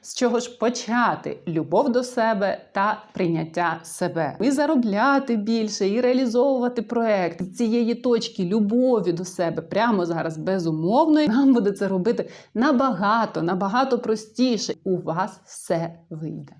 з чого ж почати любов до себе та прийняття себе. І заробляти більше, і реалізовувати проект цієї точки любові до себе прямо зараз безумовної. Нам буде це робити набагато, набагато простіше. У вас все вийде.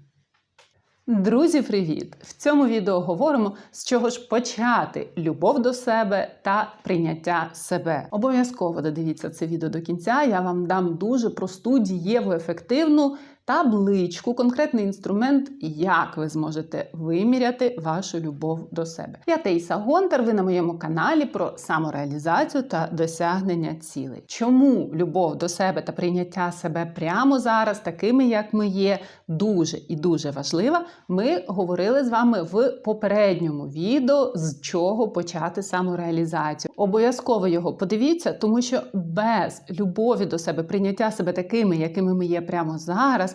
Друзі, привіт! В цьому відео говоримо, з чого ж почати любов до себе та прийняття себе. Обов'язково додивіться це відео до кінця. Я вам дам дуже просту, дієву, ефективну табличку, конкретний інструмент, як ви зможете виміряти вашу любов до себе. Я Тейса Гонтар. Ви на моєму каналі про самореалізацію та досягнення цілей. Чому любов до себе та прийняття себе прямо зараз, такими як ми є, дуже і дуже важлива. Ми говорили з вами в попередньому відео, з чого почати самореалізацію. Обов'язково його подивіться, тому що без любові до себе, прийняття себе такими, якими ми є прямо зараз.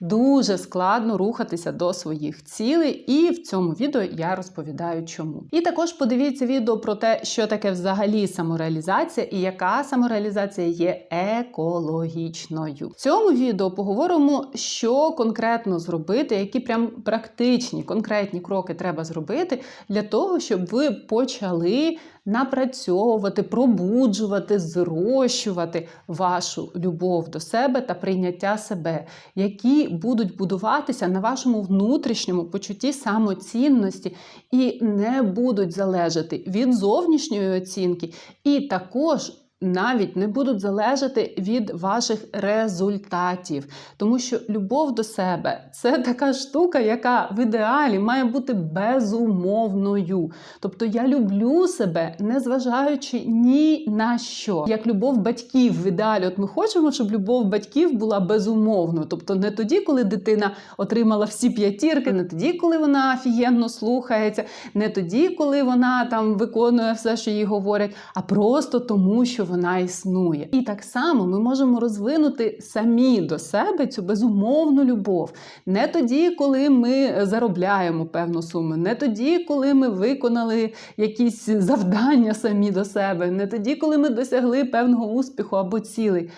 Дуже складно рухатися до своїх цілей, і в цьому відео я розповідаю, чому. І також подивіться відео про те, що таке взагалі самореалізація і яка самореалізація є екологічною. В цьому відео поговоримо, що конкретно зробити, які прям практичні конкретні кроки треба зробити для того, щоб ви почали напрацьовувати, пробуджувати, зрощувати вашу любов до себе та прийняття себе, які будуть будуватися на вашому внутрішньому почутті самоцінності і не будуть залежати від зовнішньої оцінки, і також. Навіть не будуть залежати від ваших результатів, тому що любов до себе це така штука, яка в ідеалі має бути безумовною. Тобто я люблю себе, незважаючи ні на що. Як любов батьків в ідеалі, от ми хочемо, щоб любов батьків була безумовною. Тобто не тоді, коли дитина отримала всі п'ятірки, не тоді, коли вона офігенно слухається, не тоді, коли вона там виконує все, що їй говорять, а просто тому, що вона існує. І так само ми можемо розвинути самі до себе цю безумовну любов. Не тоді, коли ми заробляємо певну суму, не тоді, коли ми виконали якісь завдання самі до себе, не тоді, коли ми досягли певного успіху або цілей.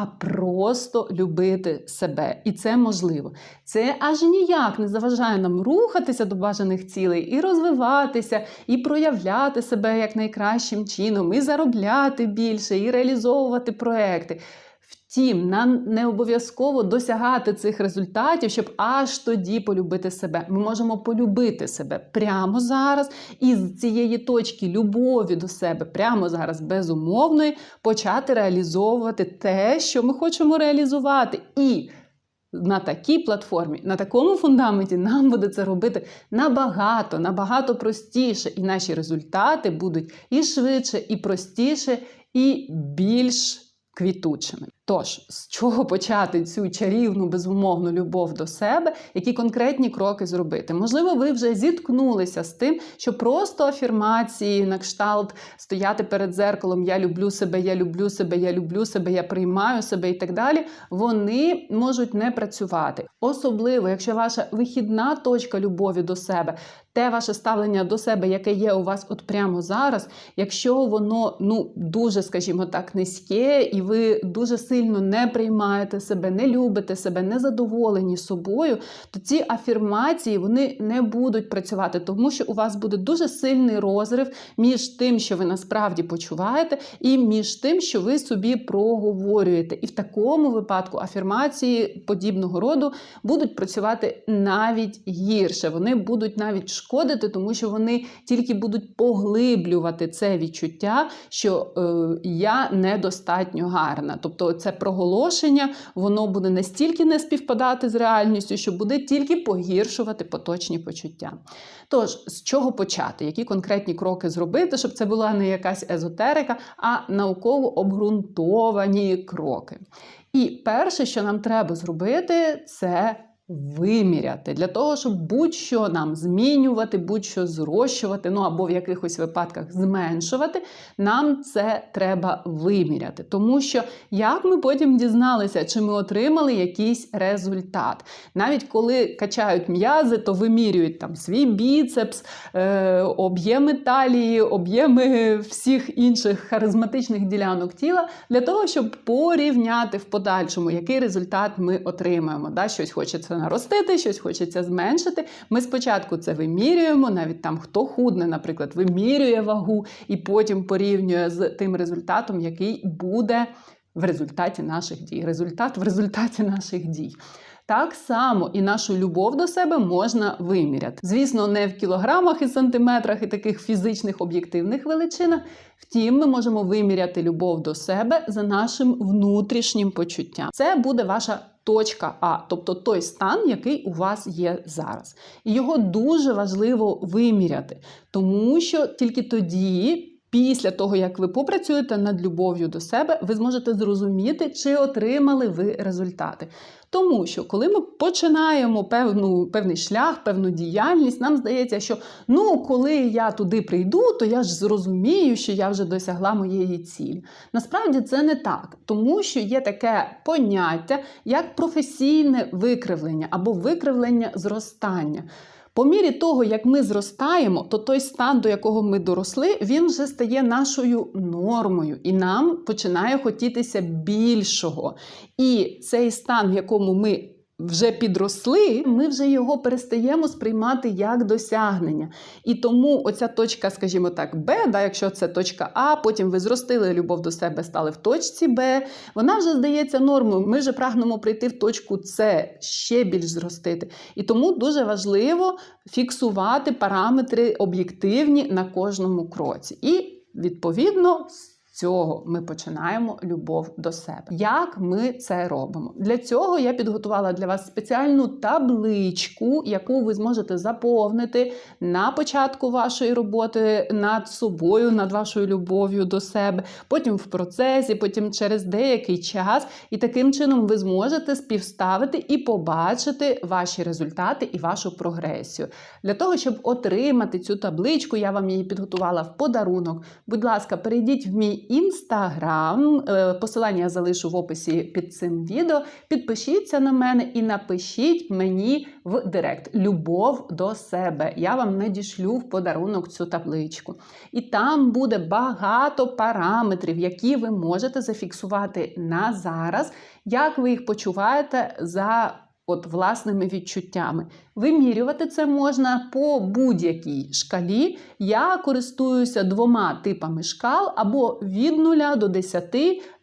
А просто любити себе. І це можливо. Це аж ніяк не заважає нам рухатися до бажаних цілей і розвиватися, і проявляти себе як найкращим чином, і заробляти більше, і реалізовувати проекти. Втім, нам не обов'язково досягати цих результатів, щоб аж тоді полюбити себе. Ми можемо полюбити себе прямо зараз, і з цієї точки любові до себе, прямо зараз, безумовної, почати реалізовувати те, що ми хочемо реалізувати. І на такій платформі, на такому фундаменті нам буде це робити набагато, набагато простіше, і наші результати будуть і швидше, і простіше, і більш квітучими. Тож, з чого почати цю чарівну, безумовну любов до себе, які конкретні кроки зробити? Можливо, ви вже зіткнулися з тим, що просто афірмації на кшталт стояти перед зеркалом Я люблю себе, я люблю себе, я люблю себе, я приймаю себе і так далі. Вони можуть не працювати. Особливо, якщо ваша вихідна точка любові до себе, те ваше ставлення до себе, яке є у вас от прямо зараз, якщо воно ну дуже, скажімо так, низьке, і ви дуже сильно не приймаєте себе, не любите себе, не задоволені собою, то ці афірмації вони не будуть працювати, тому що у вас буде дуже сильний розрив між тим, що ви насправді почуваєте, і між тим, що ви собі проговорюєте. І в такому випадку афірмації подібного роду будуть працювати навіть гірше. Вони будуть навіть шкодити, тому що вони тільки будуть поглиблювати це відчуття, що е, я недостатньо гарна. Тобто, це проголошення, воно буде настільки не співпадати з реальністю, що буде тільки погіршувати поточні почуття. Тож, з чого почати? Які конкретні кроки зробити, щоб це була не якась езотерика, а науково обґрунтовані кроки. І перше, що нам треба зробити, це виміряти для того, щоб будь-що нам змінювати, будь-що зрощувати, ну або в якихось випадках зменшувати, нам це треба виміряти. Тому що як ми потім дізналися, чи ми отримали якийсь результат. Навіть коли качають м'язи, то вимірюють там свій біцепс, е, об'єми талії, об'єми всіх інших харизматичних ділянок тіла для того, щоб порівняти в подальшому, який результат ми отримаємо. Да? Щось хочеться наростити, щось хочеться зменшити. Ми спочатку це вимірюємо, навіть там хто худне, наприклад, вимірює вагу і потім порівнює з тим результатом, який буде в результаті наших дій. Результат в результаті наших дій. Так само і нашу любов до себе можна виміряти. Звісно, не в кілограмах і сантиметрах і таких фізичних об'єктивних величинах. Втім, ми можемо виміряти любов до себе за нашим внутрішнім почуттям. Це буде ваша точка А, тобто той стан, який у вас є зараз. І його дуже важливо виміряти, тому що тільки тоді. Після того, як ви попрацюєте над любов'ю до себе, ви зможете зрозуміти, чи отримали ви результати. Тому що, коли ми починаємо певну, певний шлях, певну діяльність, нам здається, що ну, коли я туди прийду, то я ж зрозумію, що я вже досягла моєї цілі. Насправді це не так, тому що є таке поняття, як професійне викривлення або викривлення зростання. По мірі того, як ми зростаємо, то той стан, до якого ми доросли, він вже стає нашою нормою, і нам починає хотітися більшого. І цей стан, в якому ми вже підросли, ми вже його перестаємо сприймати як досягнення. І тому оця точка, скажімо так, Б, да, якщо це точка А, потім ви зростили любов до себе, стали в точці Б, вона вже здається нормою. Ми вже прагнемо прийти в точку С, ще більш зростити. І тому дуже важливо фіксувати параметри об'єктивні на кожному кроці. І відповідно цього ми починаємо любов до себе. Як ми це робимо? Для цього я підготувала для вас спеціальну табличку, яку ви зможете заповнити на початку вашої роботи над собою, над вашою любов'ю до себе, потім в процесі, потім через деякий час. І таким чином ви зможете співставити і побачити ваші результати і вашу прогресію. Для того, щоб отримати цю табличку, я вам її підготувала в подарунок. Будь ласка, перейдіть в мій інстаграм. Е, посилання я залишу в описі під цим відео. Підпишіться на мене і напишіть мені в директ любов до себе. Я вам надішлю в подарунок цю табличку. І там буде багато параметрів, які ви можете зафіксувати на зараз, як ви їх почуваєте за от власними відчуттями. Вимірювати це можна по будь-якій шкалі. Я користуюся двома типами шкал або від 0 до 10.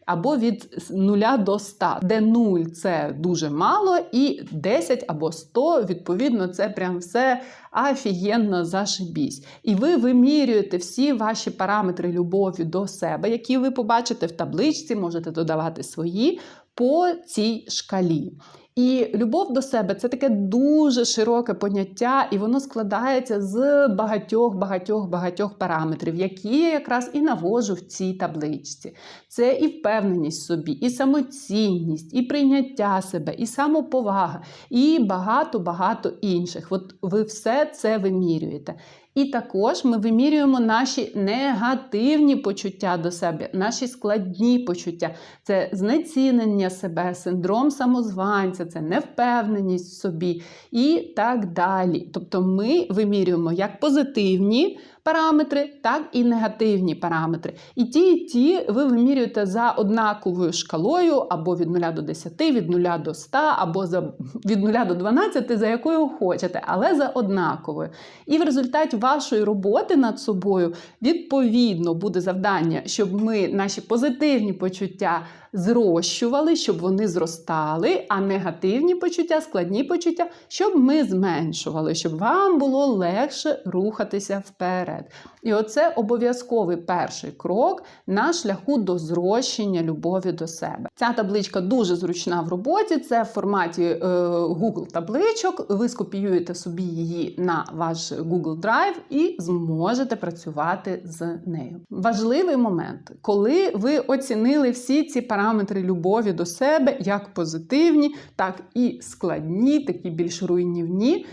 Або від 0 до 100, де 0 це дуже мало, і 10 або 100, відповідно, це прям все офігенно зашибісь. І ви вимірюєте всі ваші параметри любові до себе, які ви побачите в табличці, можете додавати свої по цій шкалі. І любов до себе це таке дуже широке поняття, і воно складається з багатьох, багатьох, багатьох параметрів, які я якраз і навожу в цій табличці. Це і впевненість в собі, і самоцінність, і прийняття себе, і самоповага, і багато-багато інших. От ви все це вимірюєте. І також ми вимірюємо наші негативні почуття до себе, наші складні почуття. Це знецінення себе, синдром самозванця, це невпевненість в собі і так далі. Тобто ми вимірюємо як позитивні параметри, так і негативні параметри. І ті, і ті ви вимірюєте за однаковою шкалою, або від 0 до 10, від 0 до 100, або за, від 0 до 12, за якою хочете, але за однаковою. І в результаті вашої роботи над собою відповідно буде завдання, щоб ми наші позитивні почуття зрощували, щоб вони зростали, а негативні почуття, складні почуття, щоб ми зменшували, щоб вам було легше рухатися вперед. І оце обов'язковий перший крок на шляху до зрощення любові до себе. Ця табличка дуже зручна в роботі, це в форматі е, Google табличок. Ви скопіюєте собі її на ваш Google Drive і зможете працювати з нею. Важливий момент, коли ви оцінили всі ці параметри параметри любові до себе, як позитивні, так і складні, такі більш руйнівні.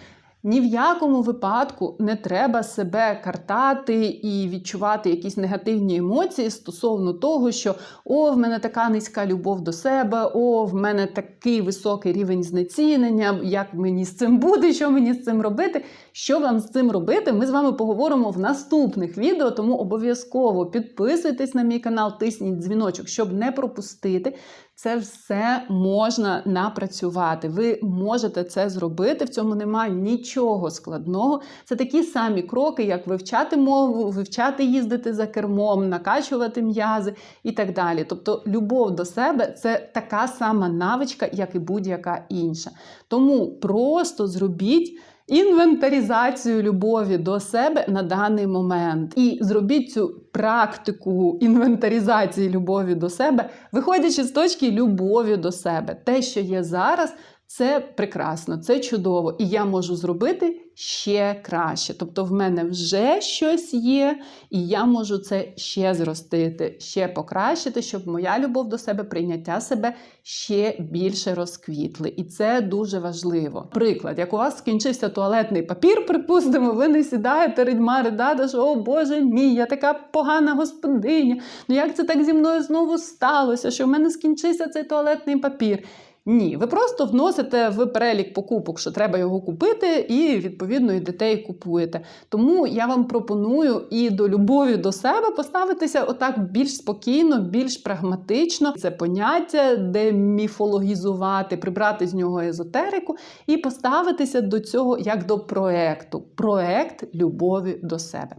Ні в якому випадку не треба себе картати і відчувати якісь негативні емоції стосовно того, що о, в мене така низька любов до себе, о, в мене такий високий рівень знецінення, як мені з цим буде, що мені з цим робити. Що вам з цим робити? Ми з вами поговоримо в наступних відео, тому обов'язково підписуйтесь на мій канал, тисніть дзвіночок, щоб не пропустити. Це все можна напрацювати. Ви можете це зробити. В цьому немає нічого складного. Це такі самі кроки, як вивчати мову, вивчати їздити за кермом, накачувати м'язи і так далі. Тобто, любов до себе це така сама навичка, як і будь-яка інша. Тому просто зробіть. Інвентаризацію любові до себе на даний момент. І зробіть цю практику інвентаризації любові до себе, виходячи з точки любові до себе. Те, що є зараз, це прекрасно, це чудово. І я можу зробити ще краще. Тобто, в мене вже щось є, і я можу це ще зростити, ще покращити, щоб моя любов до себе, прийняття себе ще більше розквітли. І це дуже важливо. Приклад, як у вас скінчився туалетний папір, припустимо, ви не сідаєте ридьма ридати, що о Боже мій, я така погана господиня. Ну як це так зі мною знову сталося? Що в мене скінчився цей туалетний папір? Ні, ви просто вносите в перелік покупок, що треба його купити, і відповідно йдете і купуєте. Тому я вам пропоную і до любові до себе поставитися отак більш спокійно, більш прагматично. Це поняття, деміфологізувати, прибрати з нього езотерику і поставитися до цього як до проекту. Проект любові до себе.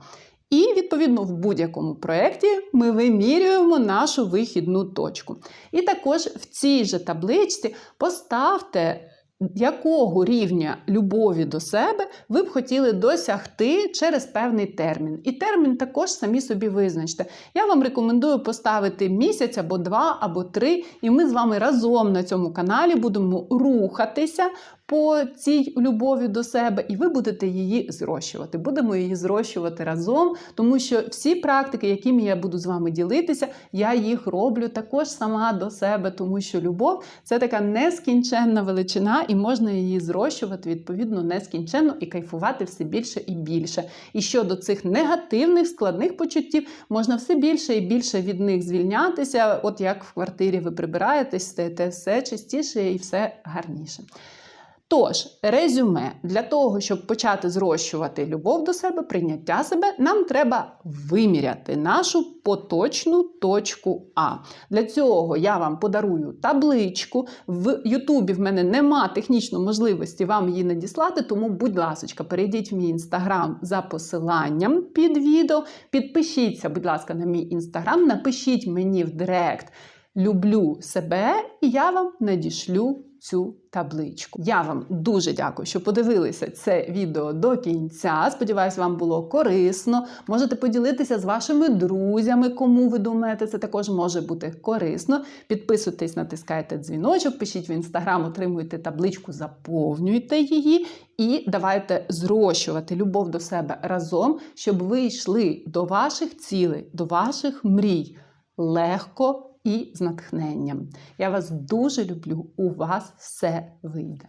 І, відповідно, в будь-якому проєкті ми вимірюємо нашу вихідну точку. І також в цій же табличці поставте. Якого рівня любові до себе ви б хотіли досягти через певний термін? І термін також самі собі визначте. Я вам рекомендую поставити місяць або два, або три, і ми з вами разом на цьому каналі будемо рухатися по цій любові до себе, і ви будете її зрощувати. Будемо її зрощувати разом, тому що всі практики, якими я буду з вами ділитися, я їх роблю також сама до себе, тому що любов це така нескінченна величина, і можна її зрощувати відповідно нескінченно і кайфувати все більше і більше. І щодо цих негативних складних почуттів, можна все більше і більше від них звільнятися, от як в квартирі ви прибираєтесь, стаєте все чистіше і все гарніше. Тож, резюме, для того, щоб почати зрощувати любов до себе, прийняття себе, нам треба виміряти нашу поточну точку А. Для цього я вам подарую табличку. В Ютубі в мене нема технічної можливості вам її надіслати, тому, будь ласка, перейдіть в мій інстаграм за посиланням під відео. Підпишіться, будь ласка, на мій інстаграм, напишіть мені в директ. Люблю себе, і я вам надішлю цю табличку. Я вам дуже дякую, що подивилися це відео до кінця. Сподіваюсь, вам було корисно. Можете поділитися з вашими друзями, кому ви думаєте, це також може бути корисно. Підписуйтесь, натискайте дзвіночок, пишіть в інстаграм, отримуйте табличку, заповнюйте її і давайте зрощувати любов до себе разом, щоб ви йшли до ваших цілей, до ваших мрій легко і з натхненням. Я вас дуже люблю. У вас все вийде.